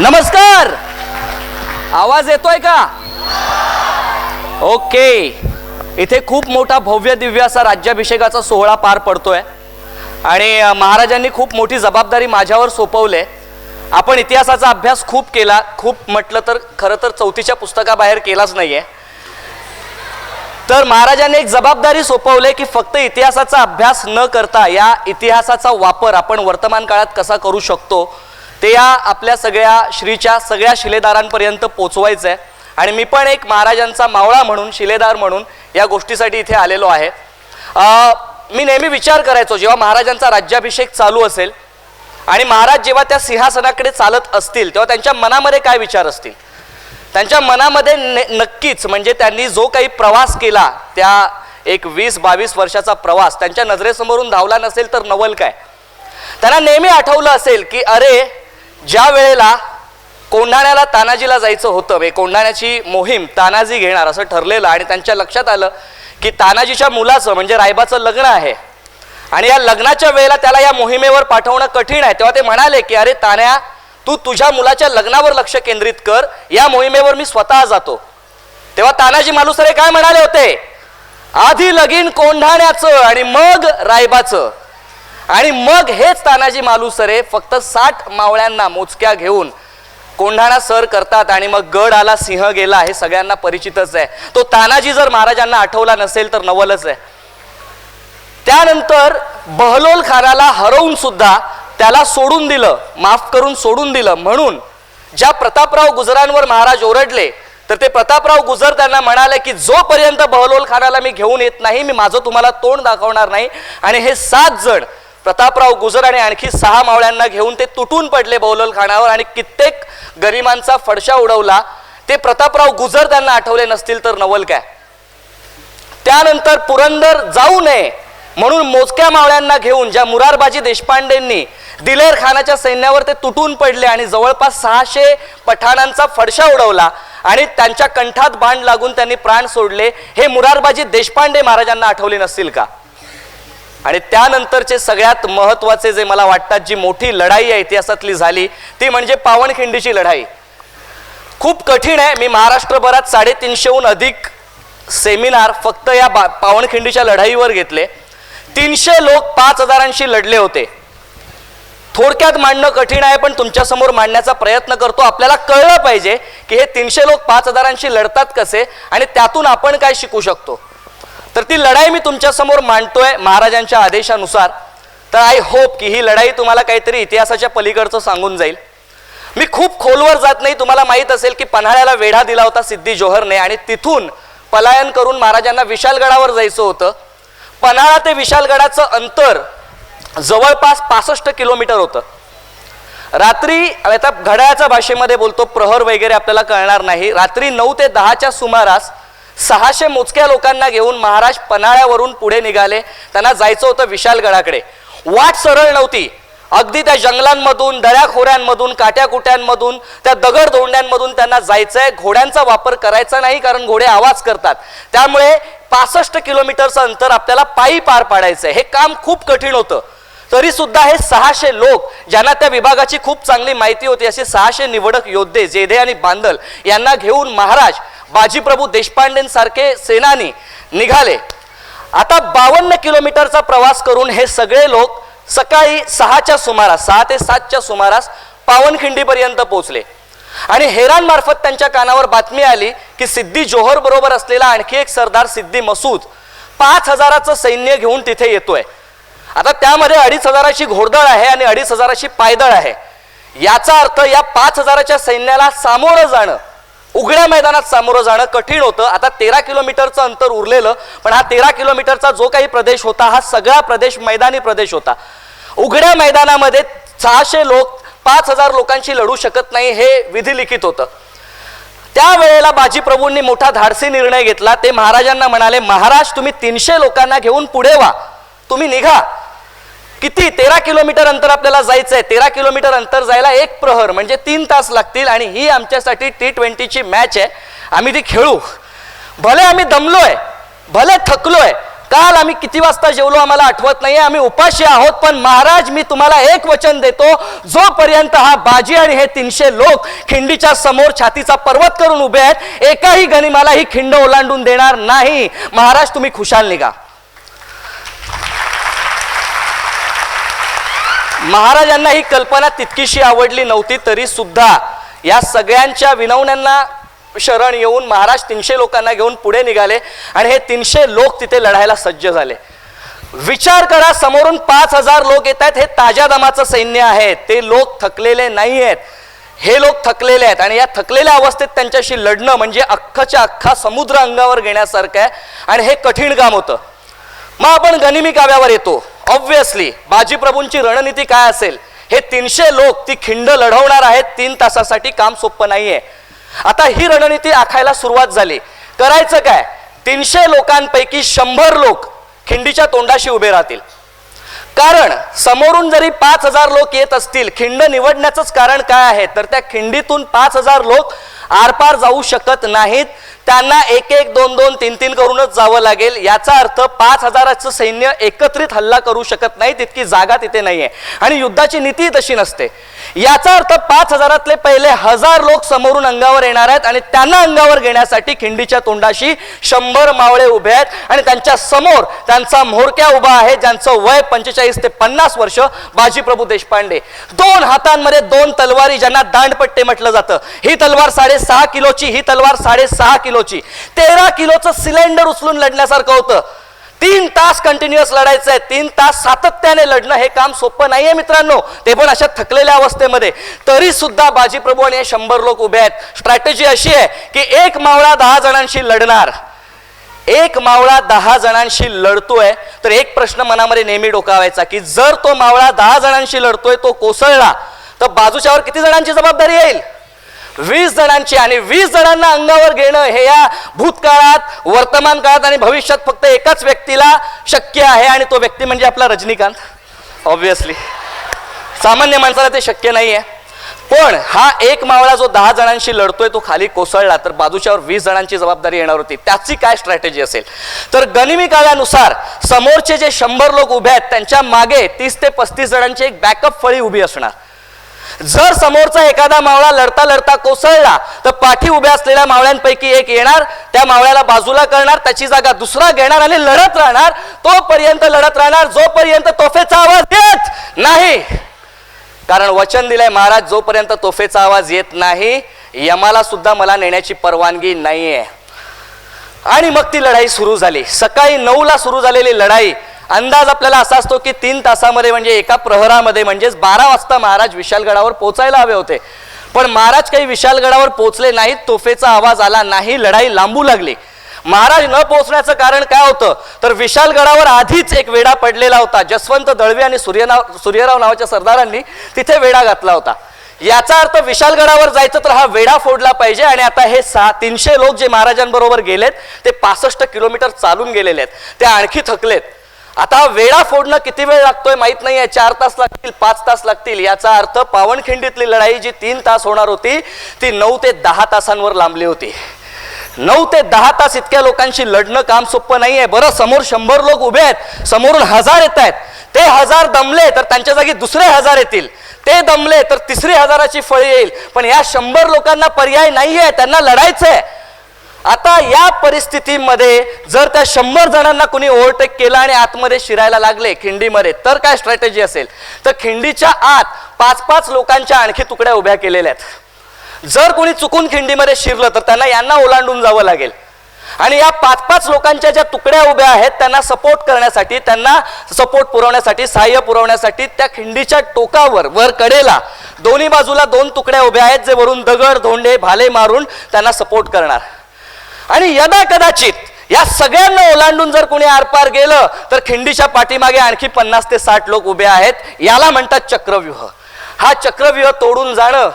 नमस्कार! आवाज येतोय का? ओके. इथे खूप मोठा भव्य दिव्य असा राज्याभिषेकाचा सोहळा पार पडतोय. आणि महाराजांनी खूप मोठी जबाबदारी माझ्यावर सोपवले. आपण इतिहासाचा अभ्यास खूप केला. खूप म्हटलं तर खरं तर चौथीच्या पुस्तकाबाहेर केलाच नाहीये. तर महाराजांनी एक जबाबदारी सोपवले की फक्त इतिहासाचा अभ्यास न करता या इतिहासाचा वापर आपण वर्तमान काळात कसा करू शकतो ते या आपल्या सगळ्या श्रीच्या सगळ्या शिलेदारांपर्यंत पोचवायचं आहे आणि मी पण एक महाराजांचा मावळा म्हणून शिलेदार म्हणून या गोष्टीसाठी इथे आलेलो आहे. मी नेहमी विचार करायचो जेव्हा महाराजांचा राज्याभिषेक चालू असेल आणि महाराज जेव्हा त्या सिंहासनाकडे चालत असतील तेव्हा त्यांच्या मनामध्ये काय विचार असतील? त्यांच्या मनामध्ये नक्कीच म्हणजे त्यांनी जो काही प्रवास केला त्या एक वीस बावीस वर्षाचा प्रवास त्यांच्या नजरेसमोरून धावला नसेल तर नवल काय? त्यांना नेहमी आठवलं असेल की अरे ज्या वेळेला कोंढाण्याला तानाजीला जायचं होतं म्हणजे कोंढाण्याची मोहीम तानाजी घेणार असं ठरलेलं आणि त्यांच्या लक्षात आलं की तानाजीच्या मुलाचं म्हणजे रायबाचं लग्न आहे. आणि या लग्नाच्या वेळेला त्याला या मोहिमेवर पाठवणं कठीण आहे. तेव्हा ते म्हणाले की अरे तान्या तू तुझ्या मुलाच्या लग्नावर लक्ष केंद्रित कर. या मोहिमेवर मी स्वतः जातो. तेव्हा तानाजी मालुसरे काय म्हणाले होते? आधी लगीन कोंढाण्याचं आणि मग रायबाचं. आणि मग हेच तानाजी मालुसरे फक्त साठ मावळ्यांना मोजक्या घेऊन कोंढाणा सर करतात आणि मग गड आला सिंह गेला हे सगळ्यांना परिचितच आहे. तो तानाजी जर महाराजांना आठवला नसेल तर नवलच आहे. त्यानंतर बहलोल खानाला हरवून सुद्धा त्याला सोडून दिलं माफ करून सोडून दिलं. म्हणून ज्या प्रतापराव गुजरांवर महाराज ओरडले तर ते प्रतापराव गुजर त्यांना म्हणाले की जोपर्यंत बहलोल खानाला मी घेऊन येत नाही मी माझं तुम्हाला तोंड दाखवणार नाही आणि हे सात जण प्रतापराव गुजर आणि आणखी सहा मावळ्यांना घेऊन ते तुटून पडले बौलल खानावर आणि कित्येक गरिबांचा फडशा उडवला. ते प्रतापराव गुजर त्यांना आठवले नसतील तर नवल काय? त्यानंतर पुरंदर जाऊ नये म्हणून मोजक्या मावळ्यांना घेऊन ज्या मुरारबाजी देशपांडेंनी दिलेर खानाच्या सैन्यावर ते तुटून पडले आणि जवळपास सहाशे पठाणांचा फडशा उडवला आणि त्यांच्या कंठात बाण लागून त्यांनी प्राण सोडले हे मुरारबाजी देशपांडे महाराजांना आठवले नसतील का? आणि त्यानंतरचे सगळ्यात महत्त्वाचे जे मला वाटतात जी मोठी लढाई आहे इतिहासातली झाली ती म्हणजे पावनखिंडीची लढाई. खूप कठीण आहे. मी महाराष्ट्रभरात साडेतीनशेहून अधिक सेमिनार फक्त या बा- पावनखिंडीच्या लढाईवर घेतले. तीनशे लोक पाच हजारांशी लढले होते. थोडक्यात मांडणं कठीण आहे पण तुमच्यासमोर मांडण्याचा प्रयत्न करतो. आपल्याला कळलं पाहिजे की हे तीनशे लोक पाच हजारांशी लढतात कसे आणि त्यातून आपण काय शिकू शकतो. तर ती लढाई मी तुमच्यासमोर मांडतोय महाराजांच्या आदेशानुसार. तर आय होप की ही लढाई तुम्हाला काहीतरी इतिहासाच्या पलीकडचं सांगून जाईल. मी खूप खोलवर जात नाही तुम्हाला माहीत असेल की पन्हाळ्याला वेढा दिला होता सिद्धी जोहरने आणि तिथून पलायन करून महाराजांना विशालगडावर जायचं होतं. पन्हाळा ते विशालगडाचं अंतर जवळपास पासष्ट किलोमीटर होतं. रात्री आता घड्याळाच्या भाषेमध्ये बोलतो प्रहर वगैरे आपल्याला कळणार नाही. रात्री नऊ ते दहाच्या सुमारास सहाशे मोजक्या लोकांना घेऊन महाराज पन्हाळ्यावरून पुढे निघाले. त्यांना जायचं होतं विशालगडाकडे. वाट सरळ नव्हती. अगदी त्या जंगलांमधून दऱ्याखोऱ्यांमधून काट्याकुट्यांमधून त्या दगड धोंड्यांमधून त्यांना जायचंय. घोड्यांचा वापर करायचा नाही कारण घोडे आवाज करतात. त्यामुळे पासष्ट किलोमीटरचं अंतर आपल्याला पायी पार पाडायचंय. हे काम खूप कठीण होतं. तरी सुद्धा हे सहाशे लोक ज्यांना त्या विभागाची खूप चांगली माहिती होती असे सहाशे निवडक योद्धे जेधे आणि बांदल यांना घेऊन महाराज बाजीप्रभू देशपांडेंसारखे सेनानी निघाले. आता बावन्न किलोमीटरचा प्रवास करून हे सगळे लोक सकाळी सहाच्या सुमारास सहा ते सातच्या सुमारास पावनखिंडीपर्यंत पोहोचले. आणि हेरांमार्फत त्यांच्या कानावर बातमी आली की सिद्धी जोहर बरोबर असलेला आणखी एक सरदार सिद्धी मसूद पाच हजाराचं सैन्य घेऊन तिथे येतोय. आता त्यामध्ये अडीच हजाराची घोडदळ आहे आणि अडीच हजाराची पायदळ आहे. याचा अर्थ या पाच हजाराच्या सैन्याला सामोरं जाणं उघड्या मैदानात सामोरं जाणं कठीण होतं. आता तेरा किलोमीटरचं अंतर उरलेलं पण हा तेरा किलोमीटरचा जो काही प्रदेश होता हा सगळा प्रदेश मैदानी प्रदेश होता. उघड्या मैदानामध्ये सहाशे लोक पाच हजार लोकांशी लढू शकत नाही हे विधिलिखित होतं. त्यावेळेला बाजीप्रभूंनी मोठा धाडसी निर्णय घेतला. ते महाराजांना म्हणाले महाराज तुम्ही तीनशे लोकांना घेऊन पुढे व्हा तुम्ही निघा. किती? तेरा किलोमीटर अंतर आपल्याला जायचं आहे तेरा किलोमीटर अंतर जायला एक प्रहर म्हणजे तीन तास लागतील आणि ही आमच्यासाठी टी ट्वेंटीची मॅच आहे. आम्ही ती खेळू. भले आम्ही दमलोय भले थकलोय काल आम्ही किती वाजता जेवलो आम्हाला आठवत नाही आम्ही उपाशी आहोत पण महाराज मी तुम्हाला एक वचन देतो जोपर्यंत हा बाजी आणि हे तीनशे लोक खिंडीच्या समोर छातीचा पर्वत करून उभे आहेत एकाही गनिमाला ही खिंड ओलांडून देणार नाही. महाराज तुम्ही खुशाल निघा. महाराजांना ही कल्पना तितकीशी आवडली नव्हती तरी सुद्धा या सगळ्यांच्या विनवण्यांना शरण येऊन महाराज तीनशे लोकांना घेऊन पुढे निघाले आणि हे तीनशे लोक तिथे लढायला सज्ज झाले. विचार करा समोरून पाच हजार लोक येत आहेत हे ताज्या दमाचं सैन्य आहे. ते लोक थकलेले नाही आहेत हे लोक थकलेले आहेत आणि या थकलेल्या अवस्थेत त्यांच्याशी लढणं म्हणजे अख्खाच्या अख्खा समुद्र अंगावर घेण्यासारखं आहे आणि हे कठीण काम होतं. मग आपण गनिमी काव्यावर येतो. ऑब्व्हियसली बाजीप्रभूंची रणनीती काय असेल? हे तीनशे लोक ती खिंड लढवणार आहेत तीन तासासाठी काम सोपं नाहीये. आता ही रणनीती आखायला सुरुवात झाली. करायचं काय? तीनशे लोकांपैकी शंभर लोक खिंडीच्या तोंडाशी उभे राहतील. कारण समोरून जरी पाच हजार लोक येत असतील खिंड निवडण्याचंच कारण काय आहे? तर त्या खिंडीतून पाच हजार लोक आरपार जाऊ शकत नाहीत. त्यांना एक एक दोन दोन तीन तीन करूनच जावं लागेल. याचा अर्थ पाच हजाराचं सैन्य एकत्रित हल्ला करू शकत नाही तितकी जागा तिथे नाहीये. आणि युद्धाची नीती तशी नसते. याचा अर्थ पाच हजारातले पहिले हजार लोक समोरून अंगावर येणार आहेत आणि त्यांना अंगावर घेण्यासाठी खिंडीच्या तोंडाशी शंभर मावळे उभे आहेत आणि त्यांच्यासमोर त्यांचा म्होरक्या उभा आहे ज्यांचं वय पंचेचाळीस ते पन्नास वर्ष बाजीप्रभू देशपांडे. दोन हातांमध्ये दोन तलवारी ज्यांना दांडपट्टे म्हटलं जातं. ही तलवार साडेसहा किलोची ही तलवार साडेसहा किलो किलोची. तेरा किलोचं सिलेंडर उचलून लढण्यासारखं होतं. तीन तास कंटिन्युअस लढायचं आहे. तीन तास सातत्याने लढणं हे काम सोपं नाहीये मित्रांनो. ते पण अशा थकलेल्या अवस्थेमध्ये. तरी सुद्धा बाजीप्रभू आणि हे शंभर लोक उभे आहेत. स्ट्रॅटेजी अशी आहे की एक मावळा दहा जणांशी लढणार. एक मावळा दहा जणांशी लढतोय तर एक प्रश्न मनामध्ये नेहमी डोकावायचा की जर तो मावळा दहा जणांशी लढतोय तो कोसळला तर बाजूच्यावर किती जणांची जबाबदारी येईल? वीस जणांची आणि वीस जणांना अंगावर घेणं हे या भूतकाळात वर्तमान काळात आणि भविष्यात फक्त एकाच व्यक्तीला शक्य आहे आणि तो व्यक्ती म्हणजे आपला रजनीकांत. ऑब्विसली सामान्य माणसाला ते शक्य नाही आहे पण हा एक मावळा जो दहा जणांशी लढतोय तो खाली कोसळला तर बाजूच्यावर वीस जणांची जबाबदारी येणार होती. त्याची काय स्ट्रॅटेजी असेल? तर गनिमी काळानुसार समोरचे जे शंभर लोक उभे आहेत त्यांच्या मागे तीस ते पस्तीस जणांची एक बॅकअप फळी उभी असणार. जर समोरचा एखादा मावळा लढता लढता कोसळला तर पाठी उभ्या असलेल्या मावळ्यांपैकी एक येणार त्या मावळ्याला बाजूला करणार त्याची जागा दुसरा घेणार आणि लढत राहणार. तोपर्यंत लढत राहणार जोपर्यंत तोफेचा आवाज येत नाही. कारण वचन दिलंय महाराज जोपर्यंत तोफेचा आवाज येत नाही यमाला सुद्धा मला नेण्याची परवानगी नाहीये. आणि मग ती लढाई सुरू झाली. सकाळी नऊला सुरू झालेली लढाई अंदाज आपल्याला असा असतो की तीन तासामध्ये म्हणजे एका प्रहरामध्ये म्हणजेच बारा वाजता महाराज विशालगडावर पोचायला हवे होते. पण महाराज काही विशालगडावर पोचले नाहीत तोफेचा आवाज आला नाही लढाई लांबू लागली. महाराज न पोहोचण्याचं कारण काय होतं? तर विशालगडावर आधीच एक वेढा पडलेला होता. जसवंत दळवी आणि सूर्यनाव सूर्यराव नावाच्या सरदारांनी तिथे वेढा घातला होता. याचा अर्थ विशालगडावर जायचं तर हा वेढा फोडला पाहिजे आणि आता हे सहा तीनशे लोक जे महाराजांबरोबर गेलेत ते पासष्ट किलोमीटर चालून गेलेले आहेत. ते आणखी थकलेत. आता वेळा फोडणं किती वेळ लागतोय माहीत नाहीये. चार तास लागतील पाच तास लागतील. याचा अर्थ पावनखिंडीतली लढाई जी तीन तास होणार होती ती नऊ ते दहा तासांवर लांबली होती. नऊ ते दहा तास इतक्या लोकांशी लढणं काम सोपं नाहीये. बरं समोर शंभर लोक उभे आहेत समोरून हजार येत आहेत. ते हजार दमले तर त्यांच्या जागी दुसरे हजार येतील. ते दमले तर तिसरी हजाराची फळी येईल. पण या शंभर लोकांना पर्याय नाहीये त्यांना लढायचंय. आता या परिस्थितीमध्ये जर त्या शंभर जणांना कुणी ओव्हरटेक केला आणि आतमध्ये शिरायला लागले खिंडीमध्ये तर काय स्ट्रॅटेजी असेल? तर खिंडीच्या आत पाच पाच लोकांच्या आणखी तुकड्या उभ्या केलेल्या आहेत. जर कोणी चुकून खिंडीमध्ये शिरलं तर त्यांना यांना ओलांडून जावं लागेल. आणि या पाच पाच लोकांच्या ज्या तुकड्या उभ्या आहेत त्यांना सपोर्ट करण्यासाठी त्यांना सपोर्ट पुरवण्यासाठी सहाय्य पुरवण्यासाठी त्या खिंडीच्या टोकावर वर कडेला दोन्ही बाजूला दोन तुकड्या उभ्या आहेत जे वरून दगड धोंडे भाले मारून त्यांना सपोर्ट करणार. आणि यदा कदाचित या सगळ्यांना ओलांडून जर कोणी आरपार गेलं तर खिंडीच्या पाठीमागे आणखी पन्नास ते साठ लोक उभे आहेत. याला म्हणतात चक्रव्यूह. हा चक्रव्यूह तोडून जाणं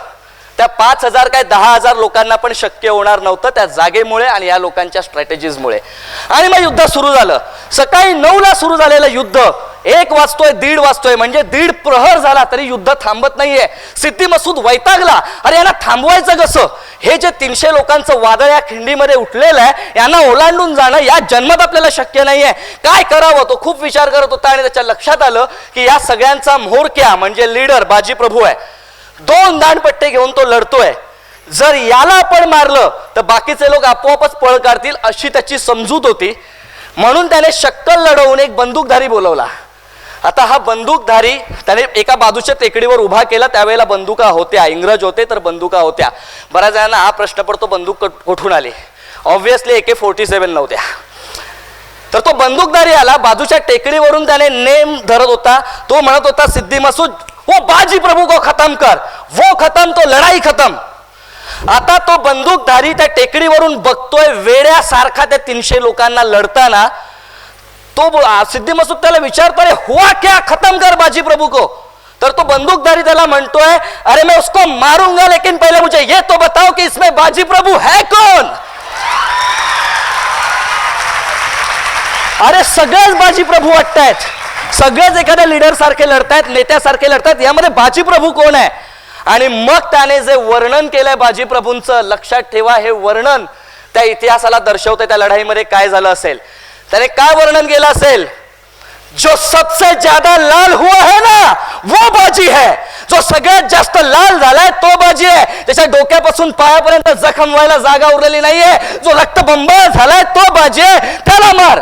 त्या पाच हजार काय दहा हजार लोकांना पण शक्य होणार नव्हतं त्या जागेमुळे आणि या लोकांच्या स्ट्रॅटेजीजमुळे आणि मग युद्ध सुरू झालं. सकाळी नऊला सुरू झालेलं युद्ध एक वाजतोय दीड वाजतोय म्हणजे दीड प्रहर झाला तरी युद्ध थांबत नाहीये. सिद्धी मसूद वैतागला. अरे यांना थांबवायचं कसं? हे जे तीनशे लोकांचं वादळ या खिंडीमध्ये उठलेलं आहे यांना ओलांडून जाणं या जन्मात आपल्याला शक्य नाहीये. काय करावं? तो खूप विचार करत होता आणि त्याच्या लक्षात आलं की या सगळ्यांचा म्होरक्या म्हणजे लीडर बाजी प्रभू आहे. दोन दाणपट्टे घेऊन तो लढतोय. जर याला आपण मारलं तर बाकीचे लोक आपोआपच पळ काढतील अशी त्याची समजूत होती. म्हणून त्याने शक्कल लढवून एक बंदूकधारी बोलवला. आता हा बंदूकधारी त्याने एका बाजूच्या टेकडीवर उभा केला त्यावेळेला बंदुका होत्या. इंग्रज होते तर बंदुका होत्या. बऱ्याच जणांना हा प्रश्न पडतो बंदूक कुठून आली? ऑब्विसली ए के फोर्टी सेवन नव्हत्या. तर तो बंदूकधारी आला बाजूच्या टेकडीवरून त्याने नेम धरत होता. तो म्हणत होता सिद्धी मसूद वो बाजी प्रभू को खतम कर. वो खतम तो लढाई खतम. आता तो बंदूकधारी त्या टेकडीवरून बघतोय वेड्यासारखा त्या तीनशे लोकांना लढताना तो सिद्धी मसूद त्याला विचारतो अरे हुआ क्या खत्म कर बाजी प्रभू को? तर तो बंदूकधारी त्याला म्हणतोय अरे मैं उसको मारूंगा लेकिन पहिले मुझे ये तो बताओ की इसमें बाजी प्रभू है कौन? अरे सगळेच बाजी प्रभू वाटतायत. सगळेच एखाद्या लीडर सारखे लढतायत नेत्यासारखे लढतायत यामध्ये बाजी प्रभू कोण आहे? आणि मग त्याने जे वर्णन केलंय बाजी प्रभूंचं लक्षात ठेवा हे वर्णन त्या इतिहासाला दर्शवते त्या लढाईमध्ये काय झालं असेल. त्याने काय वर्णन केलं असेल? जो सबसे ज्यादा लाल हुआ है ना वो बाजी है. जो सगळ्यात जास्त लाल झालाय तो बाजी आहे त्याच्या डोक्यापासून पायापर्यंत जखम व्हायला जागा उरलेली नाहीये. जो रक्तबंबाळ झालाय तो बाजी आहे त्याला मार.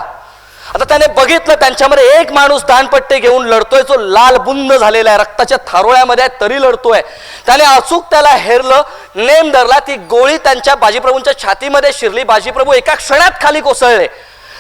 आता त्याने बघितलं त्यांच्यामध्ये एक माणूस दानपट्टे घेऊन लढतोय जो लाल बुंद झालेला आहे. रक्ताच्या थारोळ्यामध्ये आहे तरी लढतोय. त्याने अचूक त्याला हेरलं नेम धरला ती गोळी त्यांच्या बाजीप्रभूंच्या छातीमध्ये शिरली. बाजीप्रभू एका क्षणात खाली कोसळले.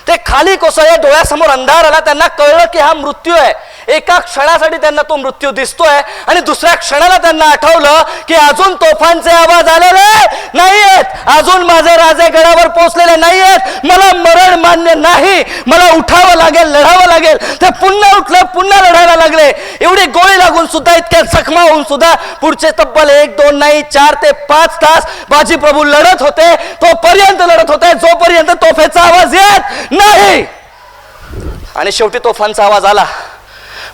ते खाली कोसळले डोळ्यासमोर अंधार आला त्यांना कळलं की हा मृत्यू आहे. एका क्षणासाठी त्यांना तो मृत्यू दिसतोय आणि दुसऱ्या क्षणाला त्यांना आठवलं की अजून तोफांचे आवाज आलेले नाहीयेत. अजून माझे राजे गडावर पोहोचलेले नाहीयेत. मला मरण मान्य नाही. मला उठावं लागेल लढावं लागेल. ते पुन्हा उठलं पुन्हा लढायला लागले. एवढी गोळी लागून सुद्धा इतक्या जखमा होऊन सुद्धा पुढचे तब्बल एक दोन नाही चार ते पाच तास बाजी प्रभू लढत होते. तोपर्यंत लढत होते जोपर्यंत तोफेचा आवाज येत नाही! आणि शेवटी तोफांचा आवाज आला.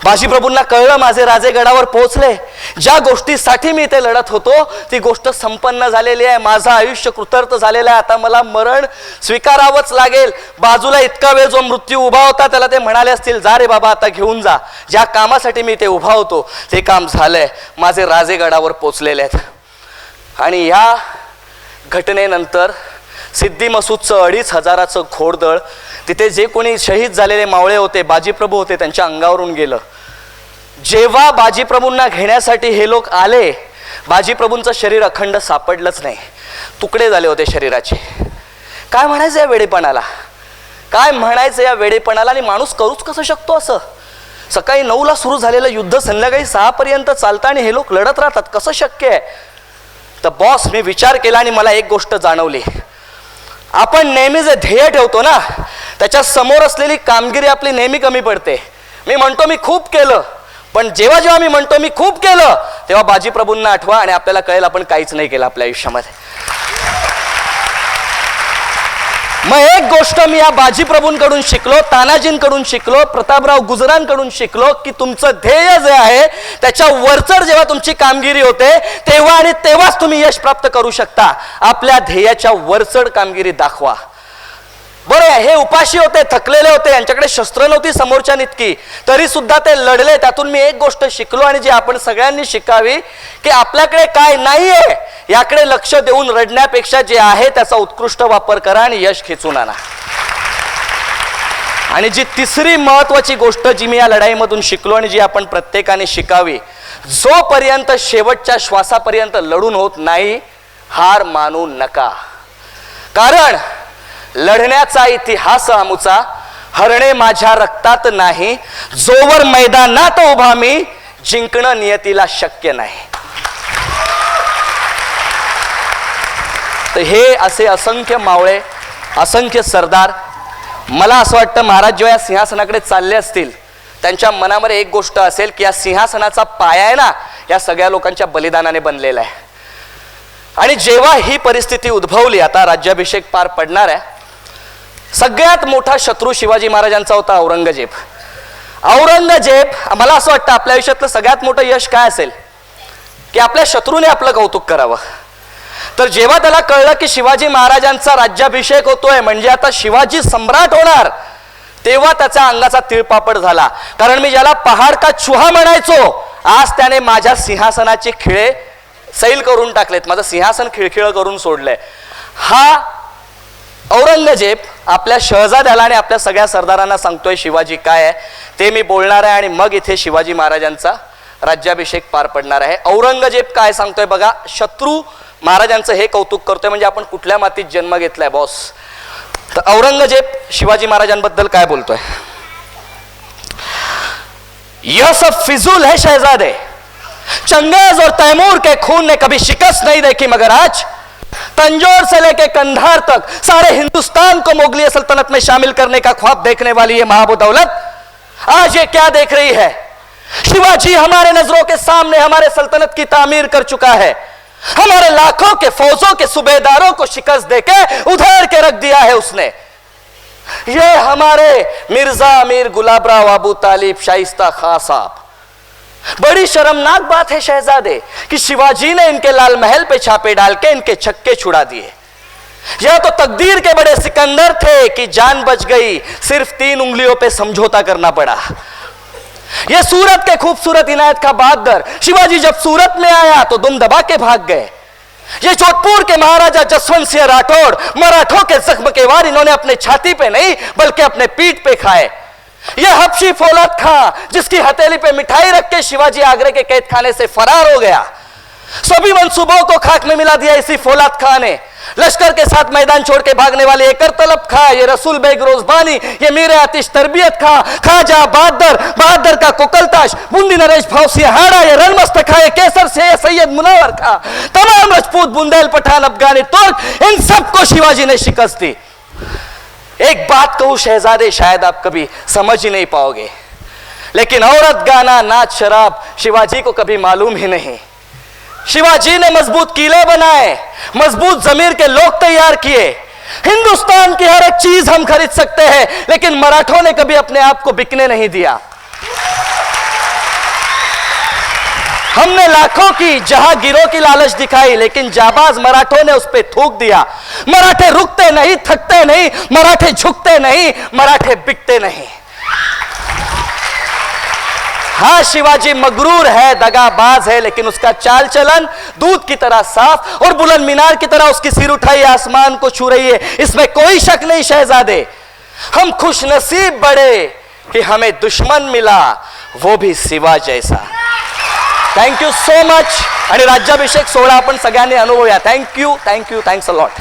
बाजीप्रभूंना कळलं माझे राजे गडावर पोहोचले. ज्या गोष्टीसाठी मी ते लढत होतो ती गोष्ट संपन्न झालेली आहे. माझं आयुष्य कृतर्थ झालेलं आहे. आता मला मरण स्वीकारावंच लागेल. बाजूला इतका वेळ जो मृत्यू उभा होता त्याला ते म्हणाले असतील जा रे बाबा आता घेऊन जा. ज्या कामासाठी मी ते उभा होतो ते काम झालंय. माझे राजे गडावर पोचलेले आहेत. आणि या घटनेनंतर सिद्धी मसूदचं अडीच हजाराचं घोडदळ. तिथे जे कोणी शहीद झालेले मावळे होते बाजीप्रभू होते त्यांच्या अंगावरून गेलं. जेव्हा बाजीप्रभूंना घेण्यासाठी हे लोक आले बाजीप्रभूंचं शरीर अखंड सापडलंच नाही. तुकडे झाले होते शरीराचे. काय म्हणायचं या वेडेपणाला? काय म्हणायचं या वेडेपणाला? आणि माणूस करूच कसं शकतो असं? सकाळी नऊला सुरू झालेलं युद्ध संध्याकाळी सहापर्यंत चालतं आणि हे लोक लढत राहतात. कसं शक्य आहे? तर बॉस मी विचार केला आणि मला एक गोष्ट जाणवली. आपण नेहमी जे ध्येय ठेवतो ना त्याच्यासमोर असलेली कामगिरी आपली नेहमी कमी पडते. मी म्हणतो मी खूप केलं पण जेव्हा जेव्हा मी म्हणतो मी खूप केलं तेव्हा बाजीप्रभूंना आठवा आणि आपल्याला कळेल आपण काहीच नाही केलं आपल्या आयुष्यामध्ये. मग एक गोष्ट मी या बाजी प्रभूंकडून शिकलो तानाजींकडून शिकलो प्रतापराव गुजरांकडून शिकलो की तुमचं ध्येय जे आहे त्याच्या वरचढ जेव्हा तुमची कामगिरी होते तेव्हा आणि तेव्हाच तुम्ही यश प्राप्त करू शकता. आपल्या ध्येयाच्या वरचढ कामगिरी दाखवा. बरं आहे, हे उपाशी होते थकलेले होते यांच्याकडे शस्त्र नव्हती समोरच्या इतकी. तरी सुद्धा ते लढले त्यातून मी एक गोष्ट शिकलो आणि जी आपण सगळ्यांनी शिकावी की आपल्याकडे काय नाहीये याकडे लक्ष देऊन रडण्यापेक्षा जे आहे त्याचा उत्कृष्ट वापर करा आणि यश खेचून आणा. आणि जी तिसरी महत्वाची गोष्ट जी मी या लढाईमधून शिकलो आणि जी आपण प्रत्येकाने शिकावी जोपर्यंत शेवटच्या श्वासापर्यंत लढून होत नाही हार मानू नका. कारण लढण्याचा इतिहास आमुचा हरणे माझ्या रक्तात नाही जोवर मैदानात उभा मी जिंकणं नियतीला शक्य नाही. तर हे असे असंख्य मावळे असंख्य सरदार मला असं वाटतं महाराज जेव्हा या सिंहासनाकडे चालले असतील त्यांच्या मनामध्ये एक गोष्ट असेल की या सिंहासनाचा पाया आहे ना या सगळ्या लोकांच्या बलिदानाने बनलेला आहे. आणि जेव्हा ही परिस्थिती उद्भवली आता राज्याभिषेक पार पडणार आहे सगळ्यात मोठा शत्रू शिवाजी महाराजांचा होता औरंगजेब. औरंगजेब मला असं वाटतं आपल्या आयुष्यातलं सगळ्यात मोठं यश काय असेल? की आपल्या शत्रूने आपलं कौतुक करावं. तर जेव्हा त्याला कळलं की शिवाजी महाराजांचा राज्याभिषेक होतोय म्हणजे आता शिवाजी सम्राट होणार तेव्हा त्याच्या अंगाचा तिळपापड झाला. कारण मी ज्याला पहाड का चुहा म्हणायचो आज त्याने माझ्या सिंहासनाचे खिळे सैल करून टाकलेत. माझं सिंहासन खिळखिळ करून सोडलंय. हा औरंगजेब आपल्या शहजाद्याला आणि आपल्या सगळ्या सरदारांना सांगतोय शिवाजी काय आहे? ते मी बोलणार आहे आणि मग इथे शिवाजी महाराजांचा राज्याभिषेक पार पडणार आहे. औरंगजेब काय सांगतोय बघा शत्रू महाराजांचं हे कौतुक करतोय म्हणजे आपण कुठल्या मातीत जन्म घेतलाय बॉस तर औरंगजेब शिवाजी महाराजांबद्दल काय बोलतोय? यह सब फिजूल है शहजादे चंगेज और तैमूर के खून ने कभी शिकस्त नहीं देखी मगर आज तंजौर से लेके कंधार तक सारे हिंदुस्तान को मुगलिय सल्तनत में शामिल करने का ख्वाब देखने वाली ये महाबुदौलत आज ये क्या देख रही है? शिवाजी हमारे नज़रों के सामने हमारे सल्तनत की तामीर कर चुका है। हमारे लाखों के फौजों के सूबेदारों को शिकस्त देके उधेड़ के रख दिया है उसने। ये हमारे मिर्ज़ा अमीर गुलाबराव अबू तालिब शाइस्ता खां साहब। बड़ी शर्मनाक बात है शहजादे, कि शिवाजी ने इनके लाल महल पे छापे डाल के इनके छक्के छुड़ा दिए। यह तो तकदीर के बड़े सिकंदर थे कि जान बच गई, सिर्फ़ तीन उंगलियों पे समझौता करना पड़ा। यह सूरत के खूबसूरत इनायत का बहादुर शिवाजी जब सूरत में आया तो दुम दबा के भाग गए। ये जोधपुर के महाराजा जसवंत सिंह राठौड़ मराठों के जख्म के वार इन्होंने अपने छाती पे नहीं, बल्कि अपने पीठ पे खाए। यह हबशी फौलाद खां जिसकी हथेली पे मिठाई रख के शिवाजी आगरे के कैद खाने से फरार हो गया। सभी मंसूबों को खाक में मिला दिया इसी फौलाद खां ने। लश्कर के साथ मैदान छोड़ के भागने वाले एकर तलब खां, ये रसूल बेग रोजबानी, ये मीर आतिश तरबियत खां खाजा बहादुर बहादुर का कोकलताश, बूंदी नरेश भावसी हाड़ा, ये रणमस्त खां, ये केसर से सैयद मुनावर खां, तमाम राजपूत बुंदेल पठान अफगानी तुर्क इन सबको शिवाजी ने शिकस्त दी। एक बात कहूँ, शहजादे, शायद आप कभी समझ ही नहीं पाओगे। लेकिन औरत गाना, नाच, शराब, शिवाजी को कभी मालूम ही नहीं। शिवाजी ने मज़बूत किले बनाए, मज़बूत जमीर के लोग तैयार किए। हिंदुस्तान की हर एक चीज़ हम खरीद सकते हैं, लेकिन मराठों ने कभी अपने आप को बिकने नहीं दिया। हमने लाखों की जहाँ गिरोह की लालच दिखाई, लेकिन जाबाज मराठों ने उस पर थूक दिया। मराठे रुकते नहीं, थकते नहीं, मराठे झुकते नहीं, मराठे बिकते नहीं। हाँ शिवाजी मगरूर है, दगाबाज है, लेकिन उसका चाल चलन दूध की तरह साफ़ और बुलंद मीनार की तरह उसकी सिर उठाई, आसमान को छू रही है। इसमें कोई शक नहीं, शहजादे। हम खुश नसीब बड़े कि हमें दुश्मन मिला, वो भी शिवा जैसा। थँक्यू सो मच आणि राज्याभिषेक सोहळा आपण सगळ्यांनी अनुभवूया. Thank you thank you thanks a lot